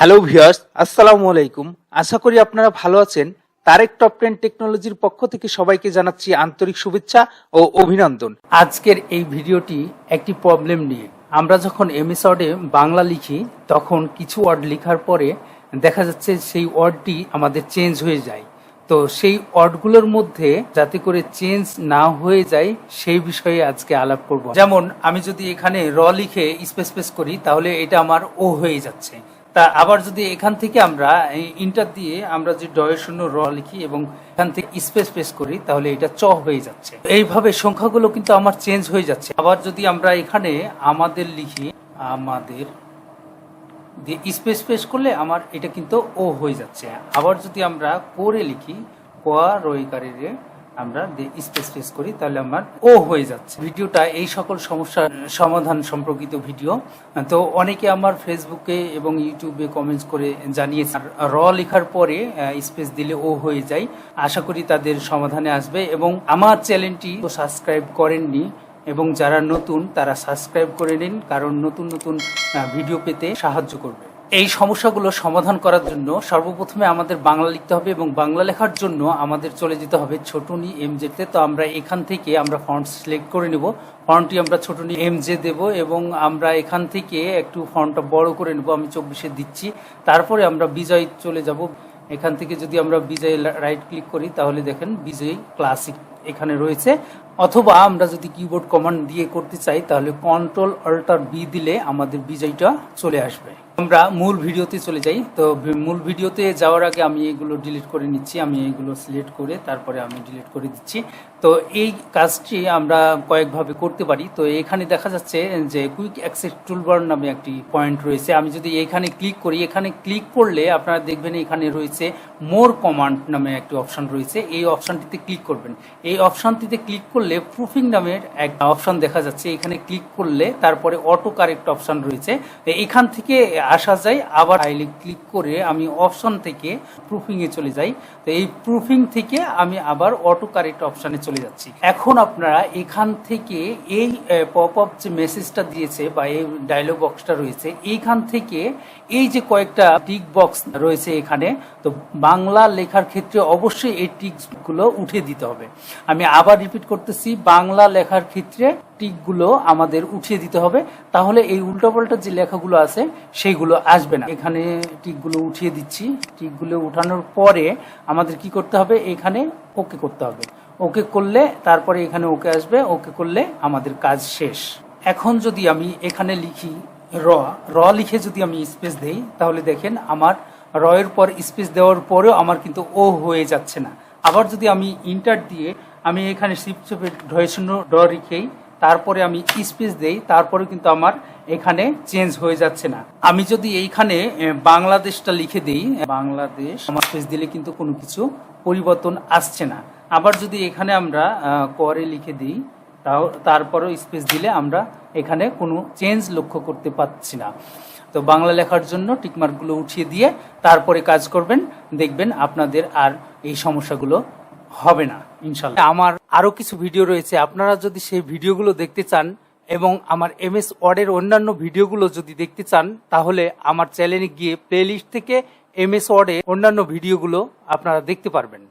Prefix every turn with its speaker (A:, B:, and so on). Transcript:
A: Hello viewers আসসালামু আলাইকুম আশা করি আপনারা ভালো আছেন। তারেক টপ টেন টেকনোলজির পক্ষ থেকে সবাইকে জানাচ্ছি আন্তরিক শুভেচ্ছা ও অভিনন্দন। আজকের এই ভিডিওটি একটি প্রবলেম নিয়ে। আমরা যখন এমএস ওয়ার্ডে বাংলা লিখি, তখন কিছু ওয়ার্ড লেখার পরে দেখা যাচ্ছে সেই ওয়ার্ডটি আমাদের চেঞ্জ হয়ে যায়। তো সেই ওয়ার্ডগুলোর মধ্যে যাতে করে চেঞ্জ না হয়ে যায়, সেই বিষয়ে আজকে আলাপ করব। যেমন, আমি যদি এখানে র লিখে স্পেস স্পেস করি, তাহলে এটা আমার ও হয়ে যাচ্ছে। তা আবার যদি এখান থেকে আমরা ইন্টার দিয়ে আমরা যে ডয়ের শূন্য র লিখি এবং এখান থেকে স্পেস স্পেস করি, তাহলে এটা চ হয়ে যাচ্ছে। এইভাবে সংখ্যাগুলো কিন্তু আমার চেঞ্জ হয়ে যাচ্ছে। আবার যদি আমরা এখানে আমাদের লিখি, আমাদের দিয়ে স্পেস স্পেস করলে আমার এটা কিন্তু ও হয়ে যাচ্ছে। আবার যদি আমরা করে লিখি কোয়া রইকারে রে আমরা স্পেস স্পেস করি, তাহলে আমার ও হয়ে যাচ্ছে। ভিডিওটা এই সকল সমস্যার সমাধান সম্পর্কিত ভিডিও। তো অনেকে আমার ফেসবুকে এবং ইউটিউবে কমেন্টস করে জানিয়েছে র লেখার পরে স্পেস দিলে ও হয়ে যায়। আশা করি তাদের সমাধানে আসবে এবং আমার চ্যানেলটি সাবস্ক্রাইব করেননি এবং যারা নতুন, তারা সাবস্ক্রাইব করে নিন, কারণ নতুন নতুন ভিডিও পেতে সাহায্য করবে। এই সমস্যাগুলো সমাধান করার জন্য সর্বপ্রথমে আমাদের বাংলা লিখতে হবে এবং বাংলা লেখার জন্য আমাদের চলে যেতে হবে ছোটনি এম জেতে তো। আমরা এখান থেকে আমরা ফন্ট সিলেক্ট করে নেব। ফন্টটি আমরা ছোটনি এম জে দেবো এবং আমরা এখান থেকে একটু ফন্টটা বড় করে নেব। আমি চব্বিশে দিচ্ছি। তারপরে আমরা বিজয় চলে যাব। এখান থেকে যদি আমরা বিজয় রাইট ক্লিক করি, তাহলে দেখেন বিজয় ক্লাসিক এখানে রয়েছে। অথবা আমরা যদি কিবোর্ড কমান্ড দিয়ে করতে চাই, তাহলে কন্ট্রোল অল্টার বি দিলে আমাদের বিজয়টা চলে আসবে। আমরা মূল ভিডিওতে চলে যাই। তো মূল ভিডিওতে যাওয়ার আগে আমি এগুলো ডিলিট করে নিচ্ছি, আমি এগুলো সিলেক্ট করে তারপরে আমি ডিলিট করে দিচ্ছি। তো এই কাজটি আমরা কয়েকভাবে করতে পারি। তো এখানে দেখা যাচ্ছে যে কুইক অ্যাক্সেস টুলবার নামে একটি পয়েন্ট রয়েছে। আমি যদি এখানে ক্লিক করি, এখানে ক্লিক করলে আপনারা দেখবেন এখানে রয়েছে মোর কমান্ড নামে একটি অপশন রয়েছে। এই অপশানটিতে ক্লিক করবেন। এই অপশানটিতে ক্লিক করলে প্রুফিং নামের একটা অপশন দেখা যাচ্ছে। এখানে ক্লিক করলে তারপরে অটো কারেক্ট অপশন রয়েছে এখান থেকে আসা যায়। আবার ফাইলে ক্লিক করে আমি অপশন থেকে প্রুফিংয়ে চলে যাই। তো এই প্রুফিং থেকে আমি আবার অটো কারেক্ট অপশানে চলে যাচ্ছি। এখন আপনারা এখান থেকে এই পপ আপ যে মেসেজটা দিয়েছে বা এই ডায়লগ বক্সটা রয়েছে, এইখান থেকে এই যে কয়েকটা টিক বক্স রয়েছে এখানে, তো বাংলা লেখার ক্ষেত্রে অবশ্যই এই টিকগুলো উঠে দিতে হবে। আমি আবার রিপিট করতেছি, বাংলা লেখার ক্ষেত্রে টিকগুলো আমাদের উঠিয়ে দিতে হবে। তাহলে এই উল্টোপাল্টা যে লেখাগুলো আছে, সেইগুলো আসবে না। এখানে টিকগুলো উঠিয়ে দিচ্ছি। টিকগুলো উঠানোর পরে আমাদের কি করতে হবে? এখানে ওকে করতে হবে। ওকে করলে তারপরে এখানে ওকে আসবে, ওকে করলে আমাদের কাজ শেষ। এখন যদি আমি এখানে লিখি র র লিখে যদি আমি স্পেস দেই, তাহলে দেখেন আমার র এর পর স্পেস দেওয়ার পরেও আমার কিন্তু ও হয়ে যাচ্ছে না। আবার যদি আমি ইন্টার দিয়ে আমি এখানে শিফট চেপে শূন্য ড রেখেই তারপরে আমি স্পেস দেই তারপরে কিন্তু আমার এখানে চেঞ্জ হয়ে যাচ্ছে না। আমি যদি এইখানে বাংলাদেশটা লিখে দেই, বাংলাদেশ, আমার স্পেস দিলে কিন্তু কোনো কিছু পরিবর্তন আসছে না। আবার যদি এখানে আমরা করে লিখে দিই, তাও, তারপরেও স্পেস দিলে আমরা এখানে কোনো চেঞ্জ লক্ষ্য করতে পারছি না। তো বাংলা লেখার জন্য টিকমার্কগুলো উঠিয়ে দিয়ে তারপরে কাজ করবেন, দেখবেন আপনাদের আর এই সমস্যাগুলো হবে না ইনশাল্লাহ আমার আরও কিছু ভিডিও রয়েছে, আপনারা যদি সেই ভিডিওগুলো দেখতে চান এবং আমার এম এস ওয়ার্ডের অন্যান্য ভিডিওগুলো যদি দেখতে চান, তাহলে আমার চ্যানেলে গিয়ে প্লেলিস্ট থেকে এম এস ওয়ার্ডে অন্যান্য ভিডিওগুলো আপনারা দেখতে পারবেন।